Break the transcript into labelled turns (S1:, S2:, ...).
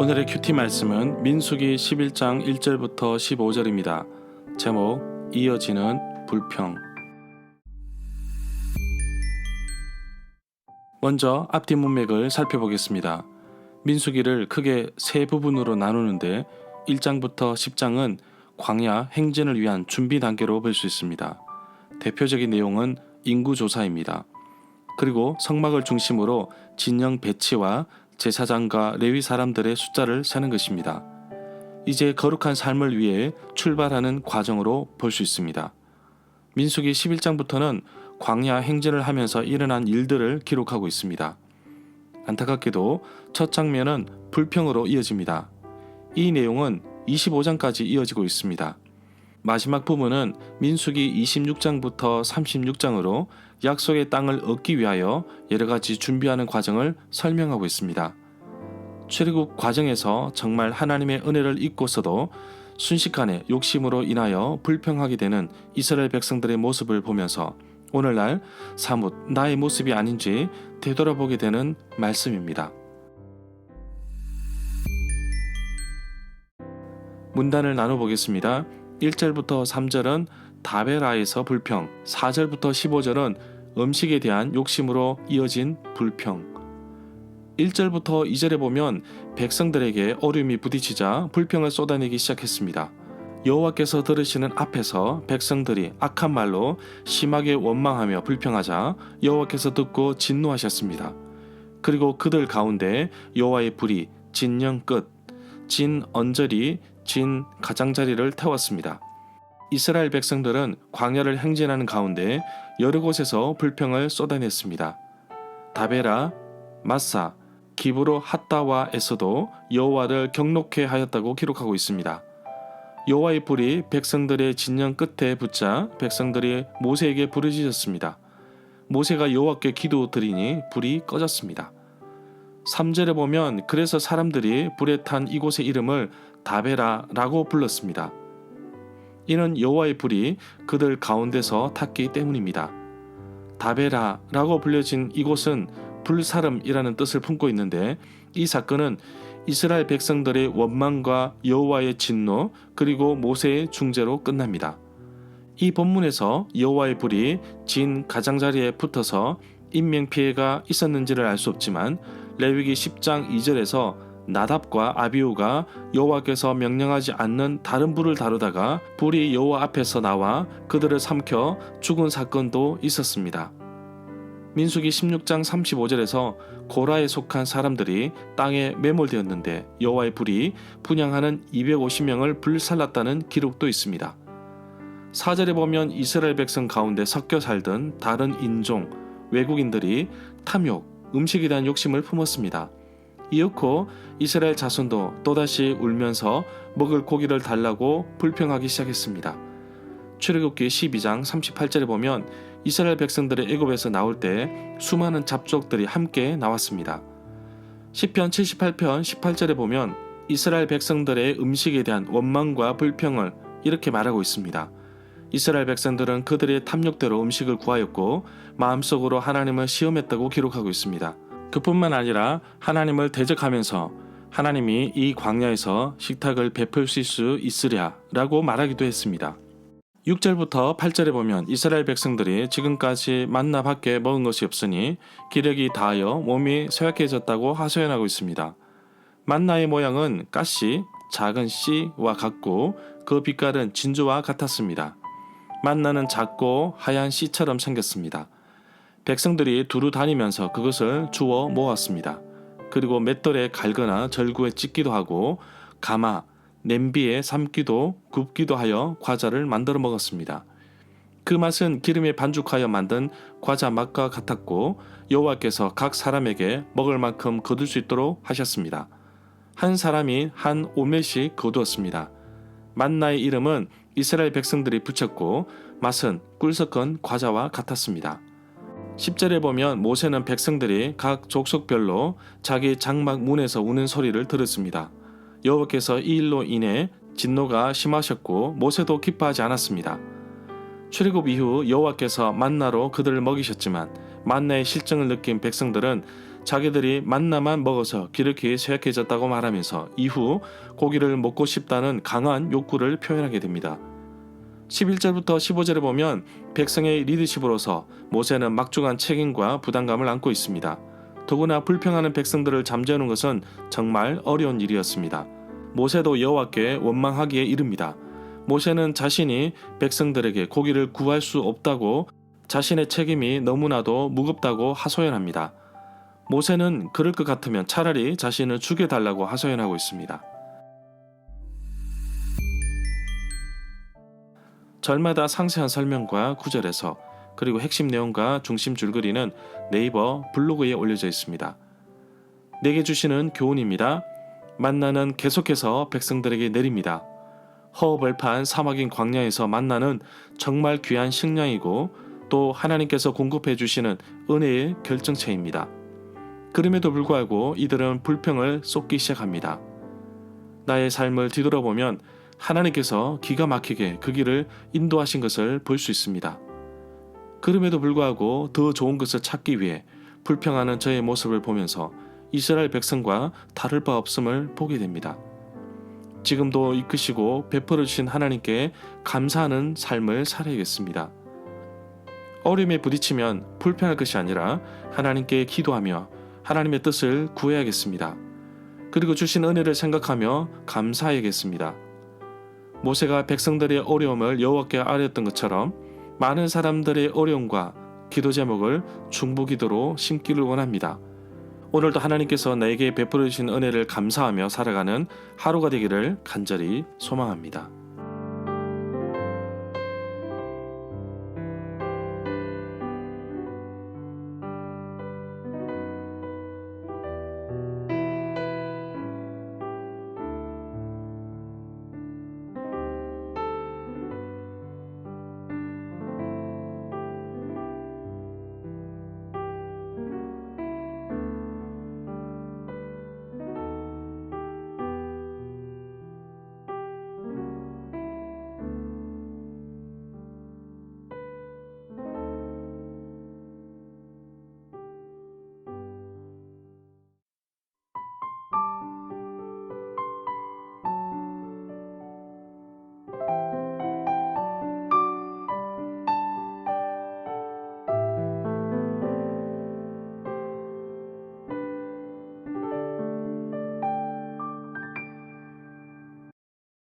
S1: 오늘의 큐티 말씀은 민수기 11장 1절부터 15절입니다. 제목 이어지는 불평 먼저 앞뒤 문맥을 살펴보겠습니다. 민수기를 크게 세 부분으로 나누는데 1장부터 10장은 광야 행진을 위한 준비 단계로 볼 수 있습니다. 대표적인 내용은 인구 조사입니다. 그리고 성막을 중심으로 진영 배치와 제사장과 레위 사람들의 숫자를 세는 것입니다. 이제 거룩한 삶을 위해 출발하는 과정으로 볼 수 있습니다. 민수기 11장부터는 광야 행진을 하면서 일어난 일들을 기록하고 있습니다. 안타깝게도 첫 장면은 불평으로 이어집니다. 이 내용은 25장까지 이어지고 있습니다. 마지막 부분은 민수기 26장부터 36장으로 약속의 땅을 얻기 위하여 여러 가지 준비하는 과정을 설명하고 있습니다. 출애굽 과정에서 정말 하나님의 은혜를 잊고서도 순식간에 욕심으로 인하여 불평하게 되는 이스라엘 백성들의 모습을 보면서 오늘날 사뭇 나의 모습이 아닌지 되돌아보게 되는 말씀입니다. 문단을 나눠보겠습니다. 1절부터 3절은 다베라에서 불평, 4절부터 15절은 음식에 대한 욕심으로 이어진 불평. 1절부터 2절에 보면 백성들에게 어려움이 부딪히자 불평을 쏟아내기 시작했습니다. 여호와께서 들으시는 앞에서 백성들이 악한 말로 심하게 원망하며 불평하자 여호와께서 듣고 진노하셨습니다. 그리고 그들 가운데 여호와의 불이 진영 끝, 진 언저리, 진 가장자리를 태웠습니다. 이스라엘 백성들은 광야를 행진하는 가운데 여러 곳에서 불평을 쏟아냈습니다. 다베라, 마사, 기브로 핫다와에서도 여호와를 경록해 하였다고 기록하고 있습니다. 여호와의 불이 백성들의 진영 끝에 붙자 백성들이 모세에게 부르짖었습니다. 모세가 여호와께 기도드리니 불이 꺼졌습니다. 3절에 보면 그래서 사람들이 불에 탄 이곳의 이름을 다베라라고 불렀습니다. 이는 여호와의 불이 그들 가운데서 탔기 때문입니다. 다베라라고 불려진 이곳은 불사름이라는 뜻을 품고 있는데 이 사건은 이스라엘 백성들의 원망과 여호와의 진노 그리고 모세의 중재로 끝납니다. 이 본문에서 여호와의 불이 진 가장자리에 붙어서 인명 피해가 있었는지를 알 수 없지만 레위기 10장 2절에서 나답과 아비우가 여호와께서 명령하지 않는 다른 불을 다루다가 불이 여호와 앞에서 나와 그들을 삼켜 죽은 사건도 있었습니다. 민수기 16장 35절에서 고라에 속한 사람들이 땅에 매몰되었는데 여호와의 불이 분양하는 250명을 불살랐다는 기록도 있습니다. 4절에 보면 이스라엘 백성 가운데 섞여 살던 다른 인종, 외국인들이 탐욕, 음식에 대한 욕심을 품었습니다. 이윽고 이스라엘 자손도 또다시 울면서 먹을 고기를 달라고 불평하기 시작했습니다. 출애굽기 12장 38절에 보면 이스라엘 백성들의 애굽에서 나올 때 수많은 잡족들이 함께 나왔습니다. 시편 78편 18절에 보면 이스라엘 백성들의 음식에 대한 원망과 불평을 이렇게 말하고 있습니다. 이스라엘 백성들은 그들의 탐욕대로 음식을 구하였고 마음속으로 하나님을 시험했다고 기록하고 있습니다. 그뿐만 아니라 하나님을 대적하면서 하나님이 이 광야에서 식탁을 베풀 수 있으랴 라고 말하기도 했습니다. 6절부터 8절에 보면 이스라엘 백성들이 지금까지 만나 밖에 먹은 것이 없으니 기력이 다하여 몸이 쇠약해졌다고 하소연하고 있습니다. 만나의 모양은 가시, 작은 씨와 같고 그 빛깔은 진주와 같았습니다. 만나는 작고 하얀 씨처럼 생겼습니다. 백성들이 두루 다니면서 그것을 주워 모았습니다. 그리고 맷돌에 갈거나 절구에 찢기도 하고 가마, 냄비에 삶기도 굽기도 하여 과자를 만들어 먹었습니다. 그 맛은 기름에 반죽하여 만든 과자 맛과 같았고 여호와께서 각 사람에게 먹을 만큼 거둘 수 있도록 하셨습니다. 한 사람이 한 오멜씩 거두었습니다. 만나의 이름은 이스라엘 백성들이 붙였고 맛은 꿀 섞은 과자와 같았습니다. 10절에 보면 모세는 백성들이 각 족속별로 자기 장막 문에서 우는 소리를 들었습니다. 여호와께서 이 일로 인해 진노가 심하셨고 모세도 기뻐하지 않았습니다. 출애굽 이후 여호와께서 만나로 그들을 먹이셨지만 만나의 실정을 느낀 백성들은 자기들이 만나만 먹어서 기력이 쇠약해졌다고 말하면서 이후 고기를 먹고 싶다는 강한 욕구를 표현하게 됩니다. 11절부터 15절에 보면 백성의 리더십으로서 모세는 막중한 책임과 부담감을 안고 있습니다. 더구나 불평하는 백성들을 잠재우는 것은 정말 어려운 일이었습니다. 모세도 여호와께 원망하기에 이릅니다. 모세는 자신이 백성들에게 고기를 구할 수 없다고 자신의 책임이 너무나도 무겁다고 하소연합니다. 모세는 그럴 것 같으면 차라리 자신을 죽여달라고 하소연하고 있습니다. 절마다 상세한 설명과 구절에서 그리고 핵심 내용과 중심 줄거리는 네이버 블로그에 올려져 있습니다. 내게 주시는 교훈입니다. 만나는 계속해서 백성들에게 내립니다. 허허벌판 사막인 광야에서 만나는 정말 귀한 식량이고 또 하나님께서 공급해 주시는 은혜의 결정체입니다. 그럼에도 불구하고 이들은 불평을 쏟기 시작합니다. 나의 삶을 뒤돌아보면 하나님께서 기가 막히게 그 길을 인도하신 것을 볼 수 있습니다. 그럼에도 불구하고 더 좋은 것을 찾기 위해 불평하는 저의 모습을 보면서 이스라엘 백성과 다를 바 없음을 보게 됩니다. 지금도 이끄시고 베풀어 주신 하나님께 감사하는 삶을 살아야겠습니다. 어려움에 부딪히면 불평할 것이 아니라 하나님께 기도하며 하나님의 뜻을 구해야겠습니다. 그리고 주신 은혜를 생각하며 감사해야겠습니다. 모세가 백성들의 어려움을 여호와께 아뢰었던 것처럼 많은 사람들의 어려움과 기도 제목을 중보기도로 심기를 원합니다. 오늘도 하나님께서 나에게 베풀어 주신 은혜를 감사하며 살아가는 하루가 되기를 간절히 소망합니다.